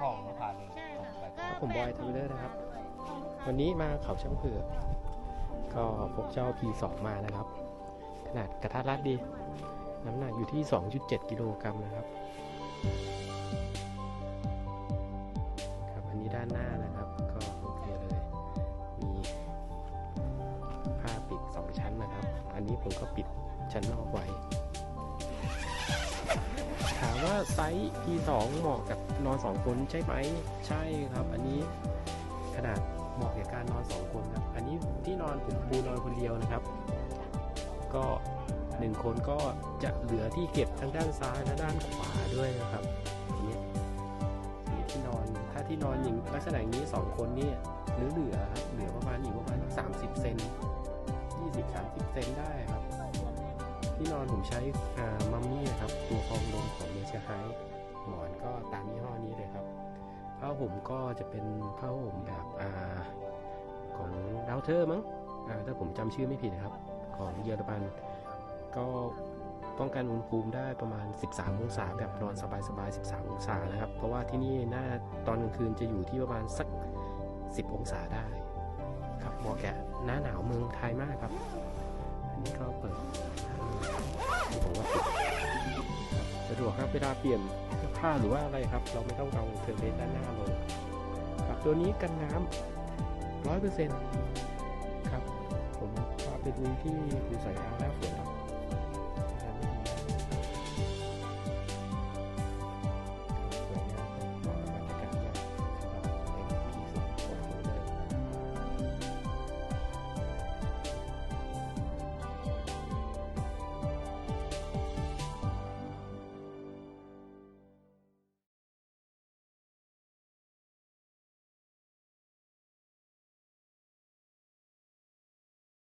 ของลูกค้าเลยใช่ส่งค่ะไปก็ผมบอยทวิลเลอร์นะครับ วันนี้มาเขาช่างเผือกก็พกเจ้า P2 มานะครับ ขนาดกระทัดรัดดี น้ำหนักอยู่ที่ 2.7 กิโลกรัมนะครับ ครับอันนี้ด้านหน้านะครับ ก็โอเคเลย มีผ้าปิด 2 ชั้นนะครับ อันนี้ผมก็ปิดชั้นนอกไว้ถาม ว่าไซส์ P2 เหมาะกับนอน 2 คนใช่ไหม ใช่ครับ อันนี้ขนาดเหมาะแก่การนอน 2 คนครับ อันนี้ที่นอนผมปูนอนคนเดียวนะครับ ก็หนึ่งคนก็จะเหลือที่เก็บทั้งด้านซ้ายและด้านขวาด้วยนะครับอันนี้อันนี้ที่นอนถ้าที่นอนอย่างลักษณะอย่างนี้ 2 คนนี่เหลือเหลือครับเหลือประมาณอีกประมาณ30เซน20 30เซนได้ครับ ที่นอนผมใช้มัมมี่นะครับ ตัวฟองลมของเนเชอร์ไฮหมอนก็ตามยี่ห้อนี้เลยครับผ้าห่มก็จะเป็นผ้าห่มแบบอ่าของดาวเทอร์มั้งถ้าผมจำชื่อไม่ผิดนะครับ ของเยอรมันก็ป้องกันอุณหภูมิได้ประมาณ 13 องศาแบบนอนสบายๆ13 องศานะครับ เพราะว่าที่นี่หน้าตอนกลางคืนจะอยู่ที่ประมาณสัก 10 องศาได้ ครับเหมาะแก่หน้าหนาวเมืองไทยมากครับ วครับเวลาเปลี่ยนเสื้อผ้าหรือว่าอะไรครับ เราไม่ต้องเอาเทอร์เบนด้านหน้าลงครับตัวนี้กันน้ำร้อยเปอร์เซ็นต์ครับ ผมพาเปดูที่ภูสายยางหน้าฝนครับ